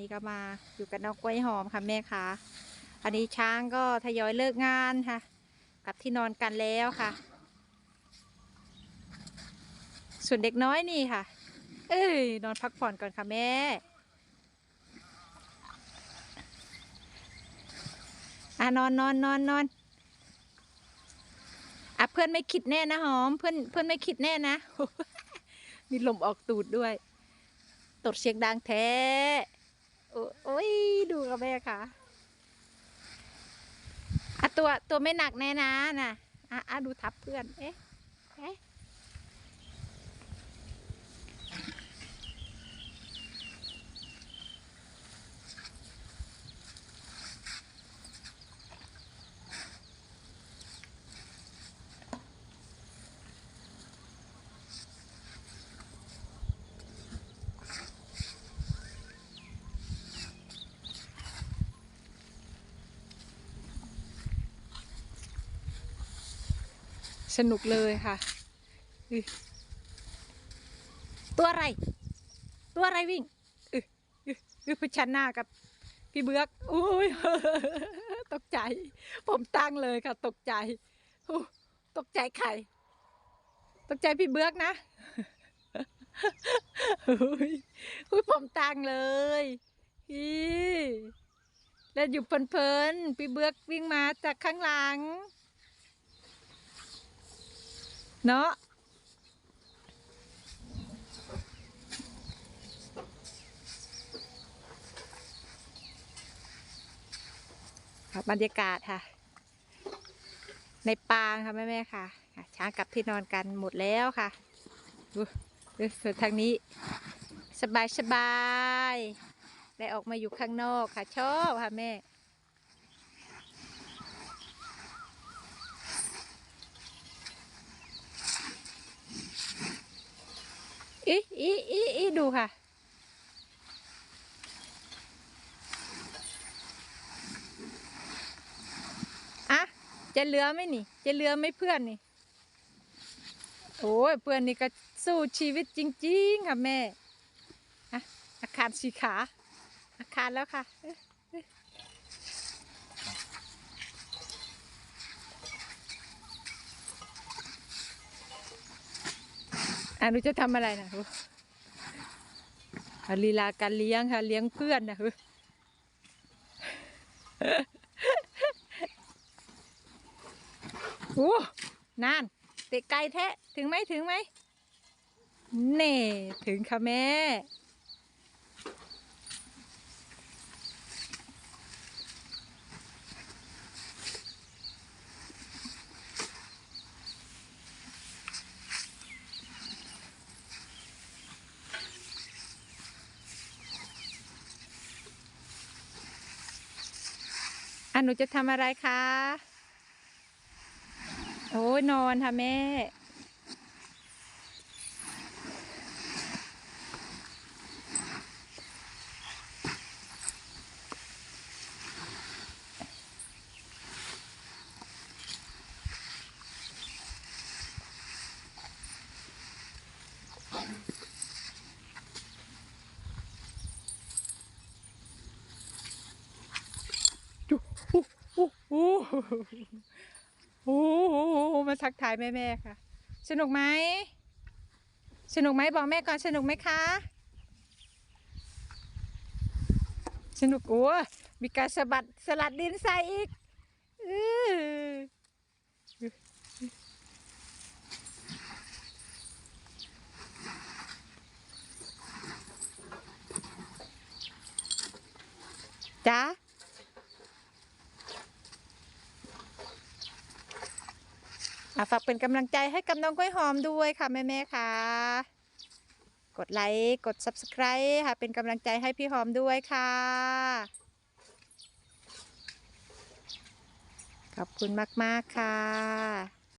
นี่ก็มาอยู่กับน้องกล้วยหอมค่ะแม่ค่ะ อันนี้ช้างก็ทยอยเลิกงานค่ะกลับที่นอนกันแล้วค่ะ ส่วนเด็กน้อยนี่ค่ะ เอ้ยนอนพักผ่อนก่อนค่ะแม่ อะนอนนอนนอนนอนอะเพื่อนไม่คิดแน่นะหอม เพื่อนเพื่อนไม่คิดแน่นะ มีลมออกตูดด้วยตดเสียงดังแท้ โอ้ยดูกับแม่ค่ะอะตัวตัวไม่หนักแน่นะน่ะอะอะดูทับเพื่อน เอ๊ะ สนุกเลยค่ะอุ๊ยตัวอะไร ตัวอะไรวิ่งอึอึอึพชันหน้ากับพี่เบือกอุ้ยตกใจ ผมตั้งเลยค่ะ ตกใจอู้ตกใจใครตกใจพี่เบือกนะอุ้ยอุ้ยผมตั้งเลยพี่แล้วอยู่เพลินๆพี่เบือกวิ่งมาจากข้างหลัง เนาะบรรยากาศค่ะ ในปางค่ะแม่แม่ค่ะช้างกลับที่นอนกันหมดแล้วค่ะดูดูส่วนทางนี้ สบายสบายได้ออกมาอยู่ข้างนอกค่ะ ชอบค่ะแม่ อีอีอีอีดูค่ะอะจะเหลือไหมนี่ จะเหลือไหมเพื่อนนี่ โอ้ยเพื่อนนี่ก็สู้ชีวิตจริง ๆ ค่ะแม่อะอาคารสีขา อาคารแล้วค่ะเอ๊ะเอ๊ะอะ หนูจะทำอะไรนะโอ้อะลีลาการเลี้ยงค่ะ เลี้ยงเพื่อนนะฮ้ยโอ้นานเตะไกลแท้ ถึงไหมถึงไหมเน่ ถึงค่ะแม่ อะหนูจะทำอะไรคะ โอ้ยนอนค่ะแม่ จุโอ้โอ้โอ้โอ้โหมาทักทายแม่แม่ๆค่ะ สนุกไหม สนุกไหมบอกแม่ก่อนสนุกไหมคะ สนุกโอ้มีการสะบัดสลัดดินใส่อีกอื้อจ้า อะ ฝากเป็นกำลังใจให้กับน้องกล้วยหอมด้วยค่ะแม่ๆค่ะ กดไลค์กด subscribe ค่ะ เป็นกำลังใจให้พี่หอมด้วยค่ะ ขอบคุณมากๆค่ะ